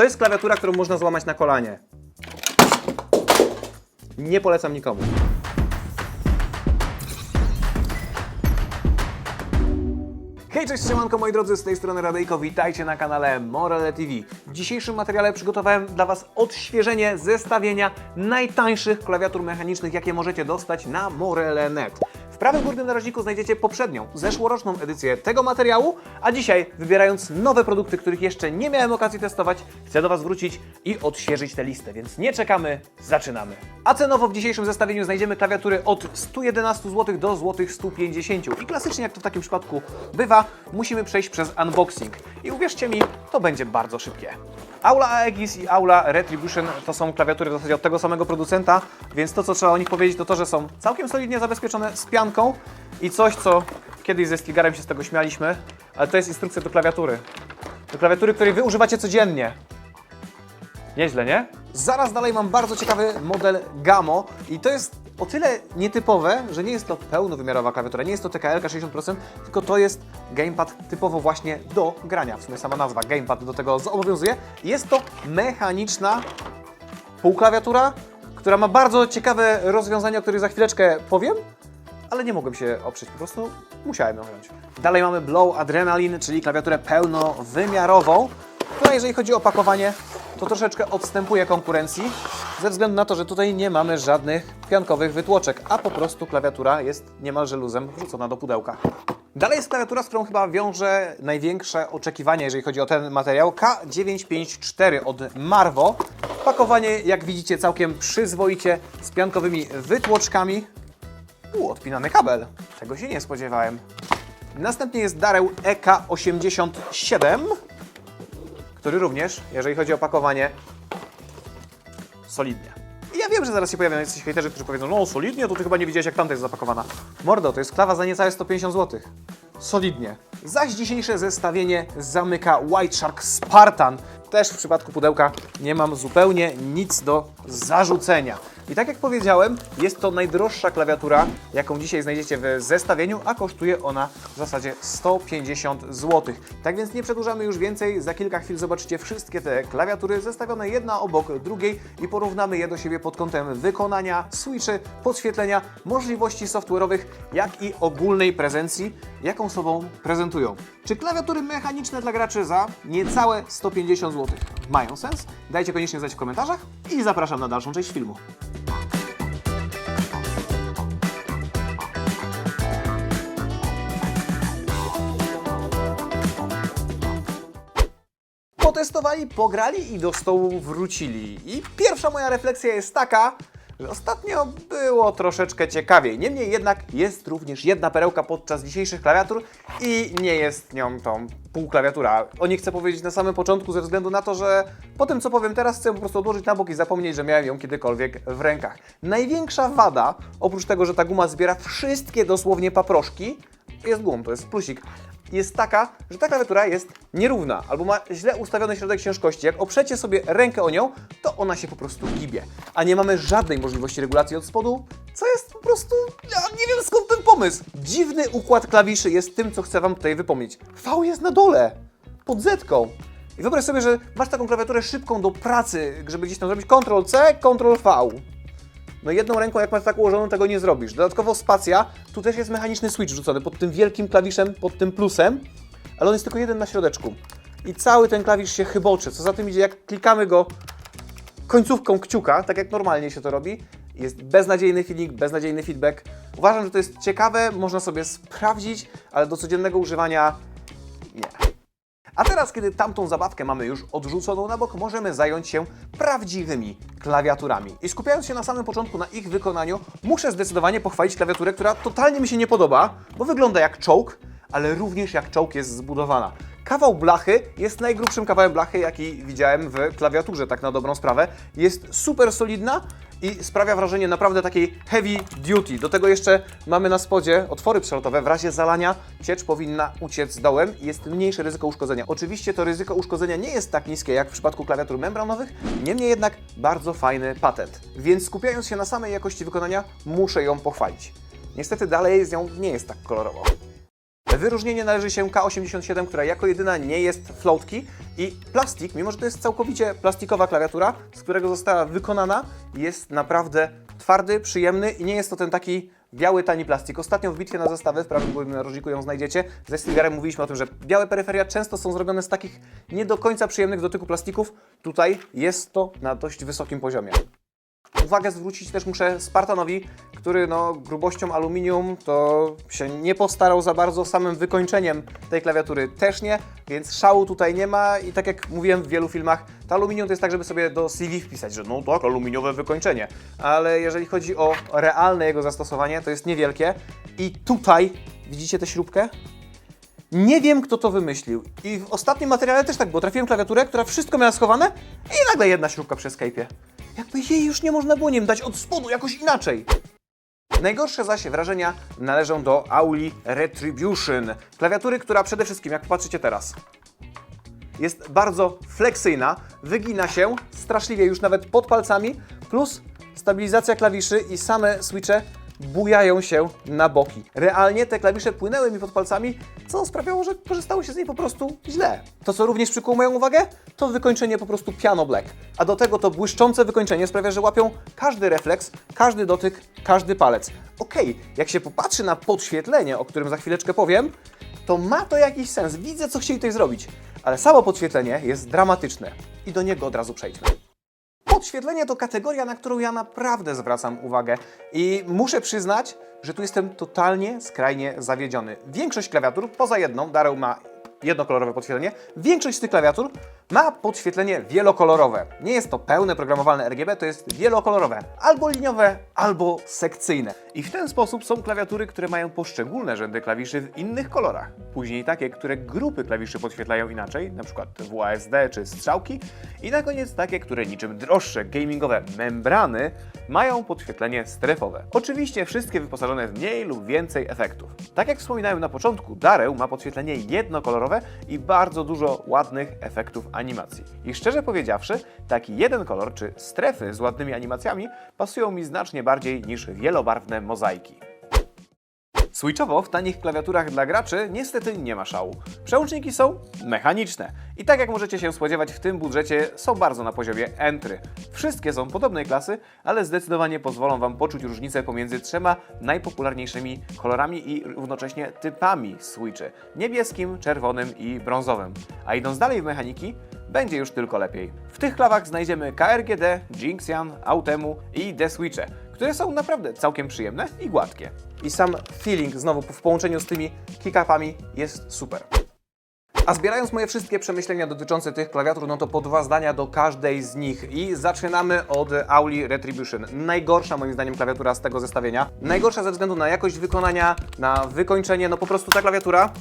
To jest klawiatura, którą można złamać na kolanie. Nie polecam nikomu. Hej, cześć, siemanko moi drodzy, z tej strony Radejko, witajcie na kanale Morele TV. W dzisiejszym materiale przygotowałem dla Was odświeżenie zestawienia najtańszych klawiatur mechanicznych, jakie możecie dostać na Morele.net. Prawym górnym narożniku znajdziecie poprzednią, zeszłoroczną edycję tego materiału, a dzisiaj, wybierając nowe produkty, których jeszcze nie miałem okazji testować, chcę do Was wrócić i odświeżyć tę listę, więc nie czekamy, zaczynamy. A cenowo w dzisiejszym zestawieniu znajdziemy klawiatury od 111 zł do złotych 150 i klasycznie jak to w takim przypadku bywa, musimy przejść przez unboxing. I uwierzcie mi, to będzie bardzo szybkie. Aula AEGIS i Aula Retribution to są klawiatury w zasadzie od tego samego producenta, więc to co trzeba o nich powiedzieć to to, że są całkiem solidnie zabezpieczone z pianką i coś co kiedyś ze Stigarem się z tego śmialiśmy, ale to jest instrukcja do klawiatury. Do klawiatury, której wy używacie codziennie. Nieźle, nie? Zaraz dalej mam bardzo ciekawy model Gamo i to jest o tyle nietypowe, że nie jest to pełnowymiarowa klawiatura, nie jest to TKL 60%, tylko to jest gamepad typowo właśnie do grania. W sumie sama nazwa gamepad do tego zobowiązuje. Jest to mechaniczna półklawiatura, która ma bardzo ciekawe rozwiązania, o których za chwileczkę powiem, ale nie mogłem się oprzeć, po prostu musiałem ją wziąć. Dalej mamy Blow Adrenaline, czyli klawiaturę pełnowymiarową, która jeżeli chodzi o opakowanie, to troszeczkę odstępuje konkurencji, ze względu na to, że tutaj nie mamy żadnych piankowych wytłoczek, a po prostu klawiatura jest niemalże luzem wrzucona do pudełka. Dalej jest klawiatura, z którą chyba wiąże największe oczekiwania, jeżeli chodzi o ten materiał, K954 od Marvo. Pakowanie, jak widzicie, całkiem przyzwoicie, z piankowymi wytłoczkami. U, odpinany kabel. Tego się nie spodziewałem. Następnie jest Dareł E EK87, który również, jeżeli chodzi o pakowanie, solidnie. I ja wiem, że zaraz się pojawią jacyś hejterzy, którzy powiedzą, no solidnie, to ty chyba nie widziałeś jak tamta jest zapakowana. Mordo, to jest klawa za niecałe 150 zł. Solidnie. Zaś dzisiejsze zestawienie zamyka White Shark Spartan. Też w przypadku pudełka nie mam zupełnie nic do zarzucenia. I tak jak powiedziałem, jest to najdroższa klawiatura, jaką dzisiaj znajdziecie w zestawieniu, a kosztuje ona w zasadzie 150 zł. Tak więc nie przedłużamy już więcej, za kilka chwil zobaczycie wszystkie te klawiatury zestawione jedna obok drugiej i porównamy je do siebie pod kątem wykonania, switchy, podświetlenia, możliwości software'owych, jak i ogólnej prezencji, jaką sobą prezentują. Czy klawiatury mechaniczne dla graczy za niecałe 150 zł mają sens? Dajcie koniecznie znać w komentarzach i zapraszam na dalszą część filmu. Potestowali, pograli i do stołu wrócili. I pierwsza moja refleksja jest taka, że ostatnio było troszeczkę ciekawiej. Niemniej jednak jest również jedna perełka podczas dzisiejszych klawiatur i nie jest nią tą półklawiatura. O niej chcę powiedzieć na samym początku ze względu na to, że po tym co powiem teraz chcę po prostu odłożyć na bok i zapomnieć, że miałem ją kiedykolwiek w rękach. Największa wada, oprócz tego, że ta guma zbiera wszystkie dosłownie paproszki, jest gumą, to jest plusik, jest taka, że ta klawiatura jest nierówna albo ma źle ustawiony środek ciężkości. Jak oprzecie sobie rękę o nią, to ona się po prostu gibie. A nie mamy żadnej możliwości regulacji od spodu, co jest po prostu... Ja nie wiem skąd ten pomysł. Dziwny układ klawiszy jest tym, co chcę Wam tutaj wypomnieć. V jest na dole, pod zetką. I wyobraź sobie, że masz taką klawiaturę szybką do pracy, żeby gdzieś tam zrobić Ctrl-C, Ctrl-V. No jedną ręką, jak masz tak ułożoną, tego nie zrobisz. Dodatkowo spacja, tu też jest mechaniczny switch rzucony pod tym wielkim klawiszem, pod tym plusem, ale on jest tylko jeden na środeczku. I cały ten klawisz się chyboczy. Co za tym idzie, jak klikamy go końcówką kciuka, tak jak normalnie się to robi, jest beznadziejny feeling, beznadziejny feedback. Uważam, że to jest ciekawe, można sobie sprawdzić, ale do codziennego używania nie. A teraz, kiedy tamtą zabawkę mamy już odrzuconą na bok, możemy zająć się prawdziwymi klawiaturami. I skupiając się na samym początku na ich wykonaniu, muszę zdecydowanie pochwalić klawiaturę, która totalnie mi się nie podoba, bo wygląda jak czołg, ale również jak czołg jest zbudowana. Kawał blachy jest najgrubszym kawałem blachy, jaki widziałem w klawiaturze, tak na dobrą sprawę. Jest super solidna i sprawia wrażenie naprawdę takiej heavy duty. Do tego jeszcze mamy na spodzie otwory przelotowe. W razie zalania ciecz powinna uciec dołem i jest mniejsze ryzyko uszkodzenia. Oczywiście to ryzyko uszkodzenia nie jest tak niskie jak w przypadku klawiatur membranowych, niemniej jednak bardzo fajny patent. Więc skupiając się na samej jakości wykonania, muszę ją pochwalić. Niestety dalej z nią nie jest tak kolorowo. Wyróżnienie należy się K87, która jako jedyna nie jest floatki i plastik, mimo że to jest całkowicie plastikowa klawiatura, z którego została wykonana, jest naprawdę twardy, przyjemny i nie jest to ten taki biały, tani plastik. Ostatnio w bitwie na zestawy, w prawym narożniku ją znajdziecie, ze Stilgarem mówiliśmy o tym, że białe peryferia często są zrobione z takich nie do końca przyjemnych w dotyku plastików. Tutaj jest to na dość wysokim poziomie. Uwagę zwrócić też muszę Spartanowi, który no, grubością aluminium to się nie postarał za bardzo, samym wykończeniem tej klawiatury też nie, więc szału tutaj nie ma i tak jak mówiłem w wielu filmach, to aluminium to jest tak, żeby sobie do CV wpisać, że no tak, aluminiowe wykończenie, ale jeżeli chodzi o realne jego zastosowanie, to jest niewielkie i tutaj widzicie tę śrubkę? Nie wiem, kto to wymyślił. I w ostatnim materiale też tak było. Trafiłem klawiaturę, która wszystko miała schowane i nagle jedna śrubka przy Skype'ie. Jakby jej już nie można było, wiem, dać od spodu jakoś inaczej. Najgorsze zaś wrażenia należą do Auli Retribution. Klawiatury, która przede wszystkim, jak popatrzycie teraz, jest bardzo fleksyjna, wygina się straszliwie już nawet pod palcami, plus stabilizacja klawiszy i same switche bujają się na boki. Realnie te klawisze płynęły mi pod palcami, co sprawiało, że korzystało się z niej po prostu źle. To, co również przykuło moją uwagę, to wykończenie po prostu piano black. A do tego to błyszczące wykończenie sprawia, że łapią każdy refleks, każdy dotyk, każdy palec. Okej, jak się popatrzy na podświetlenie, o którym za chwileczkę powiem, to ma to jakiś sens. Widzę, co chcieli tutaj zrobić. Ale samo podświetlenie jest dramatyczne. I do niego od razu przejdźmy. Podświetlenie to kategoria, na którą ja naprawdę zwracam uwagę i muszę przyznać, że tu jestem totalnie, skrajnie zawiedziony. Większość klawiatur, poza jedną, Dareł ma jednokolorowe podświetlenie, większość z tych klawiatur ma podświetlenie wielokolorowe. Nie jest to pełne programowalne RGB, to jest wielokolorowe, albo liniowe, albo sekcyjne. I w ten sposób są klawiatury, które mają poszczególne rzędy klawiszy w innych kolorach. Później takie, które grupy klawiszy podświetlają inaczej, np. WASD czy strzałki. I na koniec takie, które niczym droższe gamingowe membrany mają podświetlenie strefowe. Oczywiście wszystkie wyposażone w mniej lub więcej efektów. Tak jak wspominałem na początku, Dareł ma podświetlenie jednokolorowe i bardzo dużo ładnych efektów animacji. I szczerze powiedziawszy, taki jeden kolor czy strefy z ładnymi animacjami pasują mi znacznie bardziej niż wielobarwne mozaiki. Switchowo w tanich klawiaturach dla graczy niestety nie ma szału. Przełączniki są mechaniczne i tak jak możecie się spodziewać w tym budżecie są bardzo na poziomie entry. Wszystkie są podobnej klasy, ale zdecydowanie pozwolą Wam poczuć różnicę pomiędzy trzema najpopularniejszymi kolorami i równocześnie typami switchy. Niebieskim, czerwonym i brązowym. A idąc dalej w mechaniki, będzie już tylko lepiej. W tych klawach znajdziemy KRGD, Jinxian, Autemu i D-Switche, które są naprawdę całkiem przyjemne i gładkie. I sam feeling znowu w połączeniu z tymi kickupami jest super. A zbierając moje wszystkie przemyślenia dotyczące tych klawiatur, no to po dwa zdania do każdej z nich. I zaczynamy od Auli Retribution. Najgorsza moim zdaniem klawiatura z tego zestawienia. Najgorsza ze względu na jakość wykonania, na wykończenie, no po prostu ta klawiatura...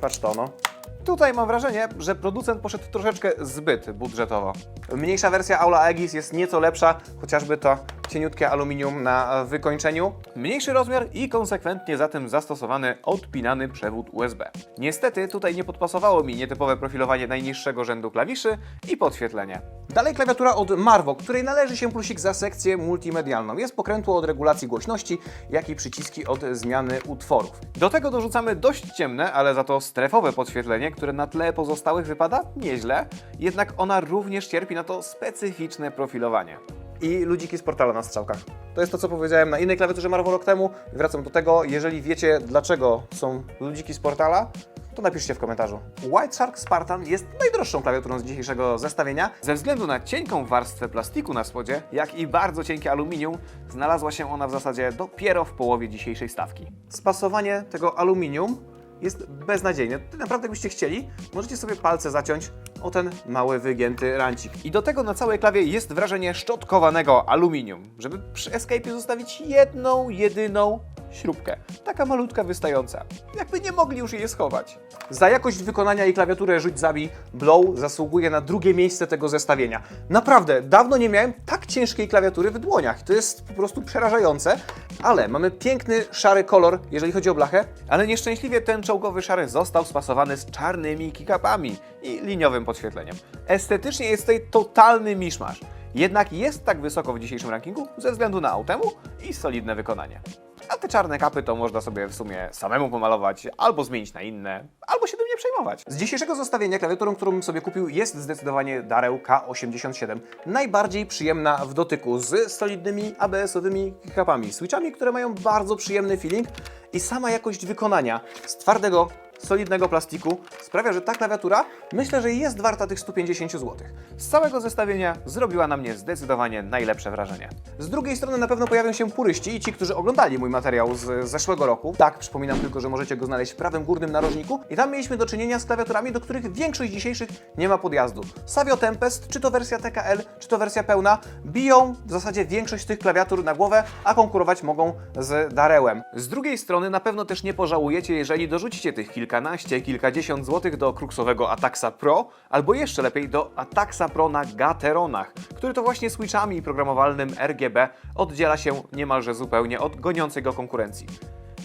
Patrz to, no. Tutaj mam wrażenie, że producent poszedł troszeczkę zbyt budżetowo. Mniejsza wersja Aula Aegis jest nieco lepsza, chociażby to cieniutkie aluminium na wykończeniu. Mniejszy rozmiar i konsekwentnie za tym zastosowany odpinany przewód USB. Niestety tutaj nie podpasowało mi nietypowe profilowanie najniższego rzędu klawiszy i podświetlenie. Dalej klawiatura od Marvo, której należy się plusik za sekcję multimedialną. Jest pokrętło od regulacji głośności, jak i przyciski od zmiany utworów. Do tego dorzucamy dość ciemne, ale za to strefowe podświetlenie, które na tle pozostałych wypada nieźle, jednak ona również cierpi na to specyficzne profilowanie i ludziki z portala na strzałkach. To jest to, co powiedziałem na innej klawiaturze Marvel rok temu. Wracam do tego, jeżeli wiecie, dlaczego są ludziki z portala, to napiszcie w komentarzu. White Shark Spartan jest najdroższą klawiaturą z dzisiejszego zestawienia. Ze względu na cienką warstwę plastiku na spodzie, jak i bardzo cienkie aluminium, znalazła się ona w zasadzie dopiero w połowie dzisiejszej stawki. Spasowanie tego aluminium jest beznadziejne. Naprawdę, jakbyście chcieli, możecie sobie palce zaciąć o ten mały, wygięty rancik. I do tego na całej klawie jest wrażenie szczotkowanego aluminium, żeby przy Escape'ie zostawić jedną, jedyną śrubkę. Taka malutka, wystająca. Jakby nie mogli już jej schować. Za jakość wykonania i klawiaturę Rzuć Zabij, Blow zasługuje na drugie miejsce tego zestawienia. Naprawdę, dawno nie miałem tak ciężkiej klawiatury w dłoniach. To jest po prostu przerażające, ale mamy piękny, szary kolor, jeżeli chodzi o blachę, ale nieszczęśliwie ten czołgowy szary został spasowany z czarnymi kickupami i liniowym podświetleniem. Estetycznie jest tutaj totalny miszmasz. Jednak jest tak wysoko w dzisiejszym rankingu ze względu na autemu i solidne wykonanie. A te czarne kapy to można sobie w sumie samemu pomalować, albo zmienić na inne, albo się tym nie przejmować. Z dzisiejszego zestawienia klawiaturą, którą sobie kupił jest zdecydowanie Dareu K87. Najbardziej przyjemna w dotyku z solidnymi ABS-owymi kapami, switchami, które mają bardzo przyjemny feeling i sama jakość wykonania z twardego solidnego plastiku sprawia, że ta klawiatura myślę, że jest warta tych 150 zł. Z całego zestawienia zrobiła na mnie zdecydowanie najlepsze wrażenie. Z drugiej strony na pewno pojawią się puryści i ci, którzy oglądali mój materiał z zeszłego roku. Tak, przypominam tylko, że możecie go znaleźć w prawym górnym narożniku i tam mieliśmy do czynienia z klawiaturami, do których większość dzisiejszych nie ma podjazdu. Savio Tempest, czy to wersja TKL, czy to wersja pełna, biją w zasadzie większość tych klawiatur na głowę, a konkurować mogą z Darełem. Z drugiej strony na pewno też nie pożałujecie, jeżeli dorzucicie tych kilkanaście, kilkadziesiąt złotych do kruksowego Ataxa Pro, albo jeszcze lepiej do Ataxa Pro na Gateronach, który to właśnie switchami i programowalnym RGB oddziela się niemalże zupełnie od goniącej go konkurencji.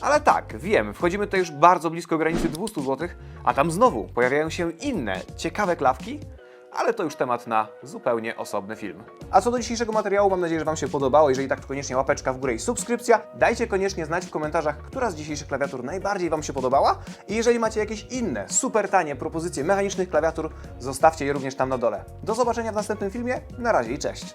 Ale tak, wiem, wchodzimy tutaj już bardzo blisko granicy 200 zł, a tam znowu pojawiają się inne, ciekawe klawki, ale to już temat na zupełnie osobny film. A co do dzisiejszego materiału, mam nadzieję, że Wam się podobało. Jeżeli tak, to koniecznie łapeczka w górę i subskrypcja. Dajcie koniecznie znać w komentarzach, która z dzisiejszych klawiatur najbardziej Wam się podobała. I jeżeli macie jakieś inne, super tanie propozycje mechanicznych klawiatur, zostawcie je również tam na dole. Do zobaczenia w następnym filmie. Na razie i cześć.